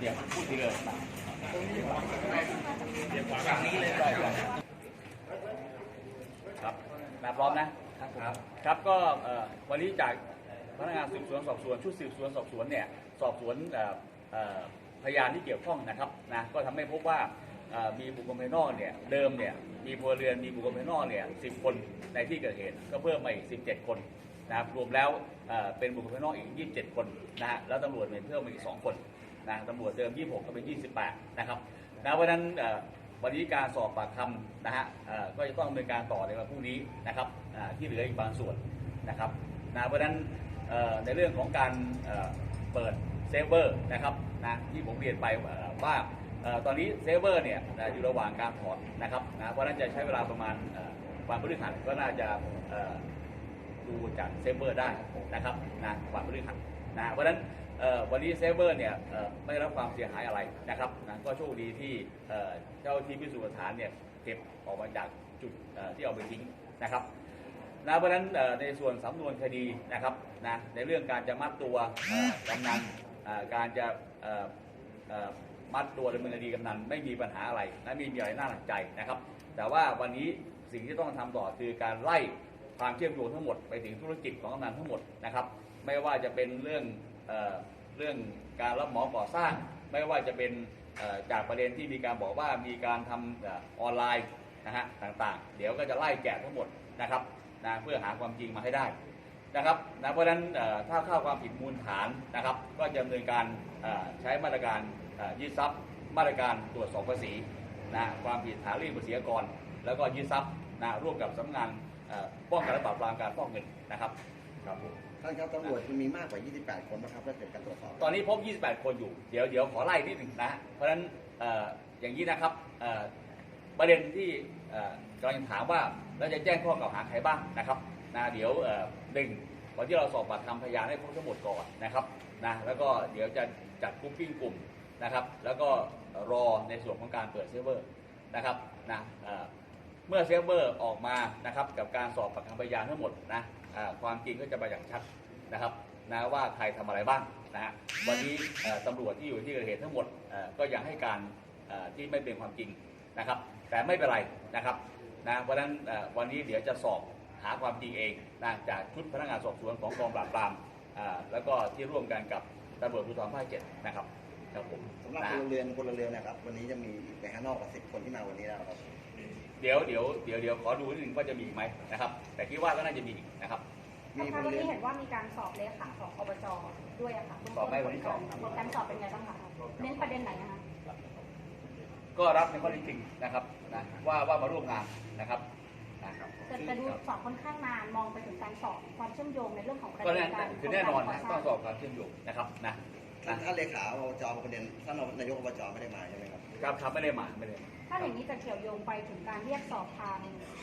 เดี๋ยวพูดทีเดียวพูดทีเลยมาฝั่งนี้เลยครับมาพร้อมนะครับครับครับก็วันนี้จากพนักงานสืบสวนสอบสวนชุดสืบสวนสอบสวนเนี่ยสอบสวนพยานที่เกี่ยวข้องนะครับนะก็ทำให้พบว่ามีบุคคลภายนอกเนี่ยเดิมเนี่ยมีพลเรือนมีบุคคลภายนอกเนี่ยสิคนในที่เกิดเหตุก็เพิ่มมาอีก 17 คนนะครับรวมแล้วเอ่อเป็นบุคคลภายนอกอีก 27 คนนะฮะแล้วตำรวจเนี่ยเพิ่มมาอีก 2 คน นะตำรวจเดิม 26 ก็เป็น 28 นะครับนะเพราะนั้นวันนี้การสอบปากคำนะฮะก็จะต้องดำเนินการต่อในวันพรุ่งนี้นะครับที่เหลืออีกบางส่วนนะครับนะเพราะนั้นในเรื่องของการเปิดเซฟเวอร์นะครับนะที่ผมเรียนไปว่าตอนนี้เซฟเวอร์เนี่ยอยู่ระหว่างการถอดนะครับนะเพราะนั้นจะใช้เวลาประมาณวันพฤหัสก็น่าจะดูจากเซฟเวอร์ได้นะครับนะวันพฤหัสนะเพราะนั้น วันนี้เซเวอร์เนี่ยไม่ได้รับความเสียหายอะไรนะครับนะก็โชคดีที่เจ้าที่พิสูจน์หลักฐานเนี่ยเก็บออกมาจากจุดที่เอาไปทิ้งนะครับนะเพราะนั้นในส่วนสำนวนคดีนะครับนะในเรื่องการจะมัดตัวกำนันการจะมัดตัวดำเนินคดีกำนันไม่มีปัญหาอะไรและไม่มีอะไรน่าหนักใจนะครับ แต่ว่าวันนี้สิ่งที่ต้องทำต่อคือการไล่ความเชื่อมโยงทั้งหมดไปถึงธุรกิจของกำนันทั้งหมดนะครับ ไม่ว่าจะเป็นเรื่อง เรื่องการรับเหมาก่อสร้าง ไม่ว่าจะเป็นจากประเด็นที่มีการบอกว่ามีการทำออนไลน์นะฮะต่างๆ เดี๋ยวก็จะไล่แกะทั้งหมดนะครับนะเพื่อหาความจริงมาให้ได้นะครับนะเพราะฉะนั้นถ้าเข้าความผิดมูลฐานนะครับ ก็จะดำเนินการใช้มาตรการยึดทรัพย์ มาตรการตรวจสอบภาษีนะความผิดฐานรียกภาษีอากรแล้วก็ยึดทรัพย์นะร่วมกับสำนักงานป้องกันและปราบปรามการฟอกเงินนะครับ ครับผมท่านครับตำรวจมีมากกว่า 28 คนนะครับถ้าเกิดการตรวจสอบตอนนี้พบ 28 คนอยู่ เดี๋ยวเดี๋ยวขอไล่นิดหนึ่งนะฮะเพราะฉะนั้นเอ่ออย่างนี้นะครับเอ่อประเด็นที่เอ่อกำลังถามว่าเราจะแจ้งข้อกล่าวหาใครบ้างนะครับนะเดี๋ยวเอ่อหนึ่งวันที่เราสอบปากคำพยานให้ครบทั้งหมดก่อนนะครับนะแล้วก็เดี๋ยวจะจัดกรุ๊ปปิ้งกลุ่มนะครับ แล้วก็รอในส่วนของการเปิดเซิร์ฟเวอร์นะครับนะเอ่อเมื่อเซฟเวอร์ออกมานะครับกับการสอบปากคำพยานทั้งหมดนะอ่า ความจริงก็จะมาอย่างชัดนะครับนะว่าใครทำอะไรบ้างนะฮะวันนี้เอ่อตำรวจที่อยู่ที่เกิดเหตุทั้งหมดก็ยังให้การที่ไม่เป็นความจริงนะครับ แต่ไม่เป็นไรนะครับนะเพราะฉะนั้นวันนี้เดี๋ยวจะสอบหาความจริงเองนะจากชุดพนักงานสอบสวนของกองปราบปรามแล้วก็ที่ร่วมกันกับตำรวจภูธรภาคเจ็ดนะครับครับผมสำหรับพลเรือนพลเรือนนะครับ วันนี้จะมีไปข้างนอกกว่า10คนที่มาวันนี้แล้วครับ เดี๋ยวเดี๋ยวเดี๋ยวเดี๋ยวขอดูนิดนึงว่าจะมีอีกไหมนะครับ แต่คิดว่าก็น่าจะมีอีกนะครับ มีพค่ะลวันเรือนนี้เห็นว่ามีการสอบเลขาของอบจด้วยอะค่ะสอบไหมวันที่สองผลการสอบเป็นไงบ้างคะเน้นประเด็นไหนนะคะก็รับในข้อเท็จจริงนะครับนะว่าว่ามาร่วมงานนะครับนะครับแต่แต่ดูสอบค่อนข้างนานมองไปถึงการสอบความเชื่อมโยงในเรื่องของประก็เด็แน่นการคือแน่นอนนะโครต้องงสการอบความเชื่อมโยงนะครับนะ ท่านะนท่านเลขาอบจประเด็นท่านนายกอบจไม่ได้มาใช่ไหมครับครับครับไม่ได้มาไม่ได้มาถ้าอย่างนี้จะเกี่ยวโยงไปถึงการเรียกสอบทาง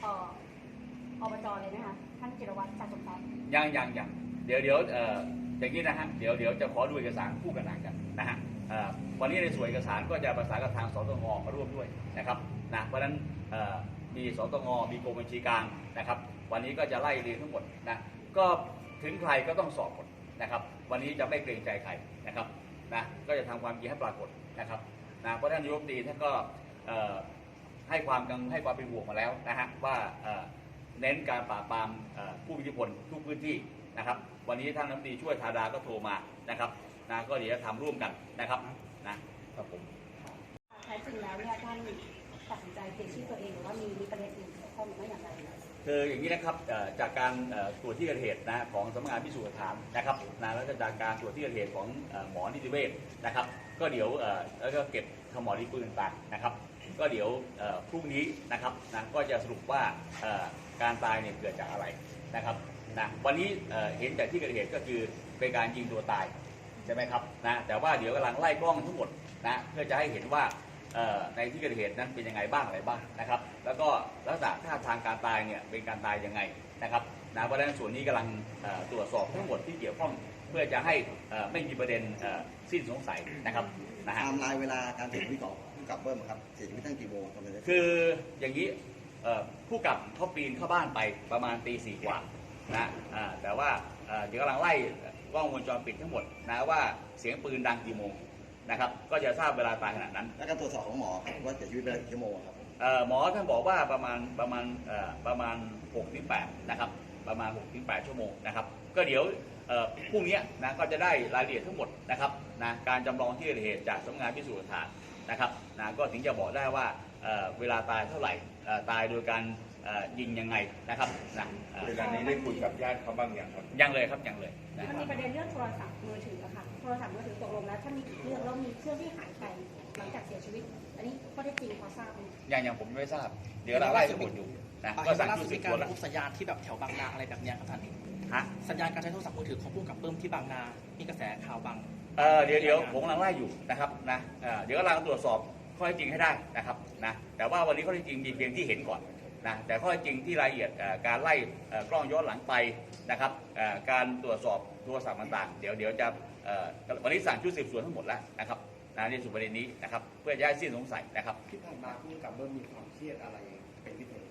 เอ่ออบจเลยไหมคะท่านจิรวัตรจันทร์สมบัติยังยังยังเดี๋ยวเดี๋ยวเอ่ออย่างนี้นะฮะเดี๋ยวเดี๋ยวจะขอดูเอกสารคู่กันหนังกันนะฮะเอ่อวันนี้ในส่วนเอกสารก็จะประสานกับทางสตงมาร่วมด้วยนะครับนะเพราะฉะนั้นเอ่อมีสตงมีกรมบัญชีกลางนะครับ วันนี้ก็จะไล่เรียงทั้งหมดนะก็ถึงใครก็ต้องสอบหมด นะครับ วันนี้จะไม่เกรงใจใครนะครับนะก็จะทำความจริงให้ปรากฏนะครับนะเพราะท่านนายกรัฐมนตรีท่านก็ให้ความกังให้ความเป็นห่วงมาแล้วนะฮะว่าเน้นการปราบปรามผู้มีอิทธิพลทุกพื้นที่นะครับวันนี้ท่านน้ำตรีช่วยธาดาก็โทรมานะครับนะก็เดี๋ยวจะทำร่วมกันนะครับนะครับผมแท้จริงแล้วเนี่ยท่านตัดสินใจเปลี่ยนชื่อตัวเองหรือว่ามีมีประเด็นอื่นเกี่ยวข้องหรือไม่อย่างไร คืออย่างนี้นะครับจากการตรวจที่เกิดเหตุนะของสำนักงานพิสูจน์หลักฐานนะครับนะแล้วก็จากการตรวจที่เกิดเหตุของหมอนิติเวชนะครับ ก็เดี๋ยวแล้วก็เก็บขมอดีปืนต่างนะครับ ก็เดี๋ยวพรุ่งนี้นะครับนะก็จะสรุปว่าการตายเนี่ยเกิดจากอะไรนะครับนะวันนี้เห็นจากที่เกิดเหตุก็คือเป็นการยิงตัวตายใช่ไหมครับนะแต่ว่าเดี๋ยวกำลังไล่กล้องทั้งหมดนะเพื่อจะให้เห็นว่า ในที่เกิดเหตุนั้นเป็นยังไงบ้างอะไรบ้างนะครับ แล้วก็ลักษณะท่าทางการตายเนี่ยเป็นการตายยังไงนะครับนะเพราะฉะนั้นส่วนนี้กำลังเอ่อตรวจสอบทั้งหมดที่เกี่ยวข้องเพื่อจะให้เอ่อไม่มีประเด็นเอ่อสิ้นสงสัยนะครับนะไทฮะม์ไลน์เวลาการเสียชีวิตของผู้กำกับเบิ้มครับเสียชีวิตตั้งกี่โมงตอนนี้คืออย่างนี้เอ่อผู้กับเขาปีนเข้าบ้านไปประมาณตีสี่กว่านะอ่าแต่ว่าเอ่อเดี๋ยวกำลังไล่กล้องวงจรปิดทั้งหมดนะว่าเสียงปืนดังกี่โมง นะครับ ก็จะทราบเวลาตายขนาดนั้นแล้วการตรวจสอบของหมอครับว่าเสียชีวิตไปแล้วกี่ชั่วโมงครับเอ่อหมอท่านบอกว่าประมาณประมาณเอ่อประมาณ6ถึง8นะครับ ประมาณ6ถึง8ชั่วโมงนะครับ ก็เดี๋ยวเอ่อพรุ่งนี้นะก็จะได้รายละเอียดทั้งหมดนะครับนะการจำลองที่เกิดเหตุจากสำนักงานพิสูจน์หลักฐานนะครับนะก็ถึงจะบอกได้ว่าเอ่อเวลาตายเท่าไหร่เอ่อตายโดยการเอ่อยิงยังไงนะครับนะเอ่อเวลานี้ได้คุยกับญาติเขาบ้างอย่างครับ ยังเลยครับยังเลยนะมันมีประเด็นเรื่องโทรศัพท์มือถืออะค่ะโท รศัพท์มือถือตกลงแล้วถ้ามีกี่เครื่องแล้วมีเครื่องที่หายไปหลังจากเสียชีวิต อันนี้ข้อเท็จจริงพอทราบไหมยังยังผมไม่ทราบ เดี๋ยวเราไล่ทั้งหมดอยู่นะก็สั่งล่าชุสุดดสืมีบกาสรวนแล้วพบสัญญาณที่แบบแถวบางนาอะไรแบบเนี้ยครับท่านฮะสัญญาณการใช้โทรศัพท์มือถือของผู้กำกับเบิ้มที่บางนามีกระแสข่าวบาง เอ่อเดี๋ยวเดี๋ยวผมกำลังไล่อยู่นะครับนะเอ่อเดี๋ยวกำลังตรวจสอบข้อเท็จจริงให้ได้นะครับนะแต่ว่าวันนี้ข้อเท็จจริงมีเพียงที่เห็นก่อนนะแต่ข้อเท็จจริงที่รายละเอียดเอ่อการไล่เอ่อกล้องย้อนหลังไปนะครับเอ่อการตรวจสอบโทรศัพท์ต่างๆเดี๋ยวเดี๋ยวจะเอ่อ วันนี้สั่งชุดสืบสวนทั้งหมดแล้วนะครับนะในส่วนประเด็นนี้นะครับ เพื่อจะให้สิ้นสงสัยนะครับที่ผ่านมาผู้กำกับเบิ้มมีความเครียดอะไรเป็นพิเศษ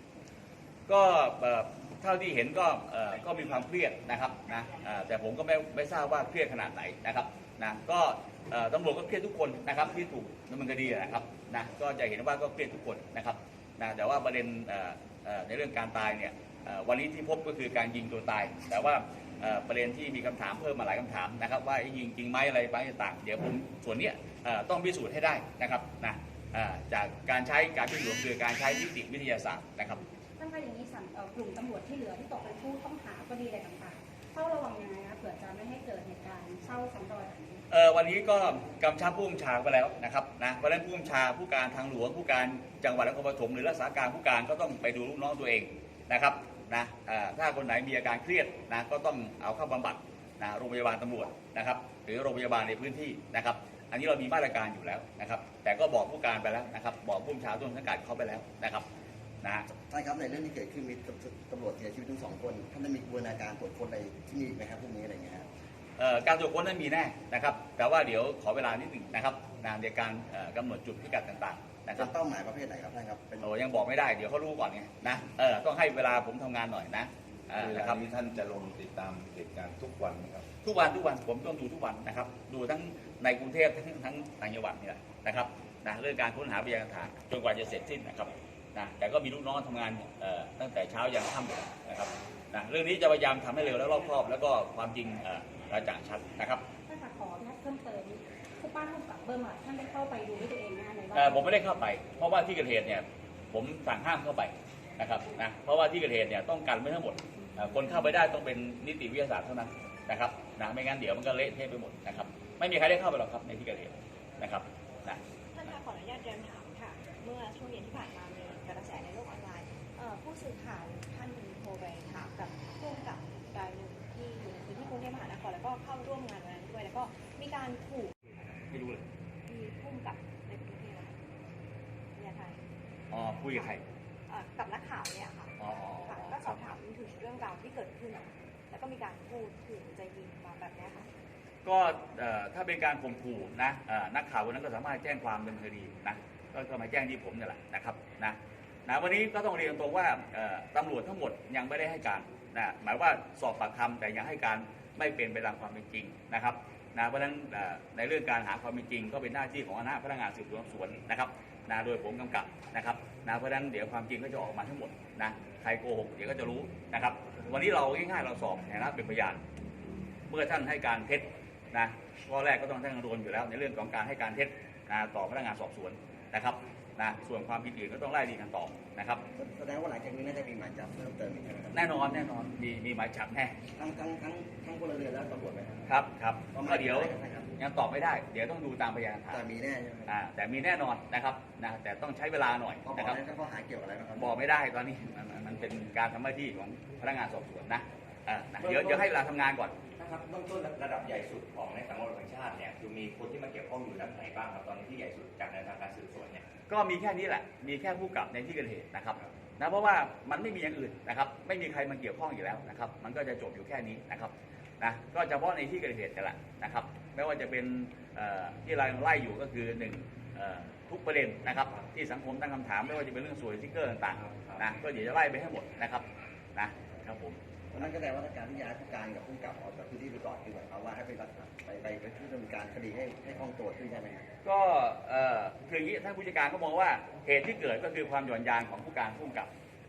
ก็เอ่อเท่าที่เห็นก็เอ่อก็มีความเครียดนะครับนะเอ่อแต่ผมก็ไม่ไม่ทราบว่าเครียดขนาดไหนนะครับนะก็เอ่อตำรวจก็เครียดทุกคนนะครับที่ถูกดำเนินคดีนะครับนะก็จะเห็นว่าก็เครียดทุกคนนะครับนะแต่ว่าประเด็นเอ่อเอ่อในเรื่องการตายเนี่ยเอ่อวันนี้ที่พบก็คือการยิงตัวตาย แต่ว่าเอ่อ ประเด็นที่มีคำถามเพิ่มมาหลายคำถามนะครับว่ายิงจริงไหมอะไรไปต่างๆเดี๋ยวผมส่วนเนี้ยเอ่อต้องพิสูจน์ให้ได้นะครับนะเอ่อจากการใช้การพิสูจน์คือการใช้นิติวิทยาศาสตร์นะครับท่านคะอย่างนี้สั่งเอ่อกลุ่มตำรวจที่เหลือที่ตกเป็นผู้ต้องหาคดีอะไรต่างๆเฝ้าระวังยังไงคะเผื่อจะไม่ให้เกิดเหตุการณ์เศร้าซ้ำรอยแบบนี้เออวันนี้ก็กำชับผู้บัญชาไปแล้วนะครับนะเพราะฉะนั้นผู้บัญชาผู้การทางหลวงผู้การจังหวัดนครปฐมหรือรักษาการผู้การก็ต้องไปดูลูกน้องตัวเองนะครับ นะเอ่อถ้าคนไหนมีอาการเครียดนะก็ต้องเอาเข้าบำบัดนะโรงพยาบาลตำรวจนะครับหรือโรงพยาบาลในพื้นที่นะครับ อันนี้เรามีมาตรการอยู่แล้วนะครับ แต่ก็บอกผู้การไปแล้วนะครับ บอกผู้บัญชาต้นสังกัดเขาไปแล้วนะครับนะใช่ครับในเรื่องที่เกิดขึ้นมีตำรวจเสียชีวิตทั้งสองคนท่านได้มีกระบวนการตรวจคนอะไรที่มีอีกไหมครับพวกนี้อะไรอย่างเงี้ยครับเอ่อการตรวจค้นนั้นมีแน่นะครับ แต่ว่าเดี๋ยวขอเวลานิดหนึ่งนะครับนะในการเอ่อกำหนดจุดพิกัดต่างๆ นะคเป็รับนเป้าหมายประเภทไหนครับท่านครับเป็น โอ้ยังบอกไม่ได้เดี๋ยวเขารู้ก่อนไงนะเออต้องให้เวลาผมทำงานหน่อยนะเออเวนะลาครับ นี้ท่านจะลงติดตามเหตุการณ์ทุกวันนะครับ ทุกวันทุกวันผมต้องดูทุกวันนะครับ ดูทั้งในกรุงเทพทั้งทั้งต่างจังหวัดนี่แหละนะครับนะเรื่องการค้นหาพยานหลักฐานจนกว่าจะเสร็จสิ้นนะครับนะแต่ก็มีลูกน้องทำงานเอ่อตั้งแต่เช้ายันค่ำเลยนะครับนะเรื่องนี้จะพยายามทำให้เร็วและรอบคอบ แล้วก็ความจริงเอ่อกระจ่างชัดนะครับท่านคะขออนุญาตเพิ่มเติม ผู้ป้าทุกกับเบิ้มอะท่านได้เข้าไปดูด้วยตัวเองน้าในเอ่อว่าผมไม่ได้เข้าไป เพราะว่าที่เกิดเหตุเนี่ยผมสั่งห้ามเข้าไปนะครับนะเพราะว่าที่เกิดเหตุเนี่ยต้องการไม่ทั้งหมดเอ่อคนเข้าไปได้ต้องเป็นนิติวิทยาศาสตร์เท่านั้นนะครับนะไม่งั้นเดี๋ยวมันก็เละเทะไปหมดนะครับไม่มีใครได้เข้าไปหรอกครับในที่เกิดเหตุนะครับ คุยกับใครเอ่อกับนักข่าวเนี่ยค่ะอ๋ออ๋อค่ะก็สอบถามถึงเรื่องราวที่เกิดขึ้น แล้วก็มีการพูดถึงจะยิงมาแบบเนี้ยค่ะ ก็เอ่อถ้าเป็นการข่มขู่นะเอ่อนักข่าวคนนั้นก็สามารถแจ้งความดำเนินคดีนะก็ก็มาแจ้งที่ผมเนี่ยแหละนะครับนะนะวันนี้ก็ต้องเรียนตรงว่าเอ่อตำรวจทั้งหมดยังไม่ได้ให้การนะหมายว่าสอบปากคำแต่ยังให้การไม่เป็นไปตามความเป็นจริงนะครับนะเพราะฉะนั้นเอ่อในเรื่องการหาความเป็นจริง ก็เป็นหน้าที่ของคณะพนักงานสืบสวนสอบสวนนะครับนะโดยผมกำกับนะครับ นะเพราะนั้นเดี๋ยวความจริงก็จะออกมาทั้งหมดนะใครโกหกเดี๋ยวก็จะรู้นะครับ วันนี้เราง่ายๆเราสอบในฐานะเป็นพยาน เมื่อท่านให้การเท็จนะข้อแรกก็ต้องท่านโดนอยู่แล้ว ในเรื่องของการให้การเท็จนะต่อพนักงานสอบสวนนะครับ นะส่วนความผิดอื่นก็ต้องไล่ดีกันต่อนะครับแสดงว่าหลังจากนี้น่าจะมีหมายจับเพิ่มเติมอีกใช่ไหมครับแน่นอนแน่นอนมีมีหมายจับแน่ทั้งทั้งทั้งทั้งพลเรือนและตำรวจไหมครับครับครับประมาณก็เดี๋ยวเท่าไหร่ครับยังตอบไม่ได้ เดี๋ยวต้องดูตามพยานหลักฐาแต่นมีแน่ใช่ไหมครับอ่าแต่มีแน่นอนนะครับนะแต่ต้องใช้เวลาหน่อยพอบอกนะครับนั้นก็ข้อหาเกี่ยวกับอะไรบ้างครับบอกไม่ได้ตอนนี้มันมันมันเป็นการทำหน้าที่ของพนักงานสอบสวนนะเออนะเดี๋ยวเดี๋ยวให้เวลาทำงานก่อนนะครับเบื้องต้นระดับใหญ่สุดของในสังคมแห่งชาติเนี่ยคือมีคนที่มาเกี่ยวข้องอยู่ระดับไหนบ้างครับตอนนี้ที่ใหญ่สุดจากในทางการสืบสวนเนี่ย ก็มีแค่นี้แหละ มีแค่ผู้กับในที่เกิดเหตุนะครับนะเพราะว่ามันไม่มีอย่างอื่นนะครับ ไม่มีใครมาเกี่ยวข้องอยู่แล้วนะครับ มันก็จะจบอยู่แค่นี้นะครับนะก็เฉพาะในที่เกิดเหตุแต่ละนะครับ ไม่ว่าจะเป็นที่เราไล่อยู่ก็คือหนึ่งทุกประเด็นนะครับ ที่สังคมตั้งคำถามไม่ว่าจะเป็นเรื่องสวยสติ๊กเกอร์ต่างๆนะก็เดี๋ยวจะไล่ไปให้หมดนะครับนะครับผม ราะนั้นก็แสดงว่าการที่ย้ายผู้การกับผู้กับออกจากพื้นที่ไปก่อนคือหมายความว่าให้ไปรักษาไปไปเพื่อที่จะมีการคดีให้ให้คล่องตัวขึ้นใช่ไหมครับก็เอ่อคืออย่างนี้ท่านผู้จัดการก็มองว่าเหตุที่เกิดก็คือความหย่อนยานของผู้การผู้กับ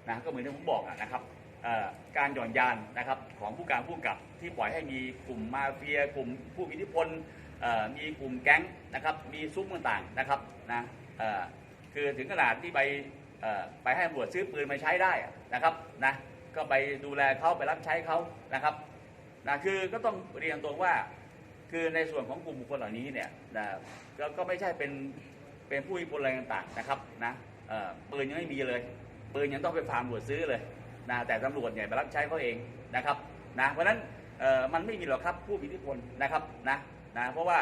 นะก็เหมือนที่ผมบอกอะนะครับเอ่อการหย่อนยานนะครับของผู้การผู้กำกับที่ปล่อยให้มีกลุ่มมาเฟีย กลุ่มผู้มีอิทธิพลเอ่อมีกลุ่มแก๊งนะครับมีซุ้มต่างๆนะครับนะเอ่อคือถึงขนาดที่ไปเอ่อไปให้ตำรวจซื้อปืนมาใช้ได้อะนะครับนะ ก็ไปดูแลเขาไปรับใช้เขานะครับนะคือก็ต้องเรียนตรงว่า คือในส่วนของกลุ่มบุคคลเหล่านี้เนี่ยนะก็ก็ไม่ใช่เป็นเป็นผู้มีอิทธิพลอะไรต่างๆนะครับนะปืนยังไม่มีเลยปืนยังต้องไปฟาร์มตำรวจซื้อเลยนะแต่ตำรวจเนี่ยไปรับใช้เขาเองนะครับนะเพราะฉะนั้นมันไม่มีหรอกครับผู้มีอิทธิพลนะครับนะนะเพราะว่า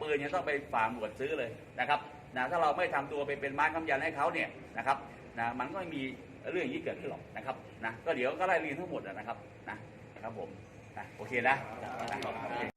ปืนยังต้องไปฟาร์มตำรวจซื้อเลยนะครับนะถ้าเราไม่ทำตัวไปเป็นม้าคำยันให้เขาเนี่ยนะครับนะมันก็ไม่มี เรื่องอย่างนี้เกิดขึ้นหรอกนะครับนะก็เดี๋ยวก็ไล่เรียนทั้งหมดนะครับนะครับผมนะโอเคนะ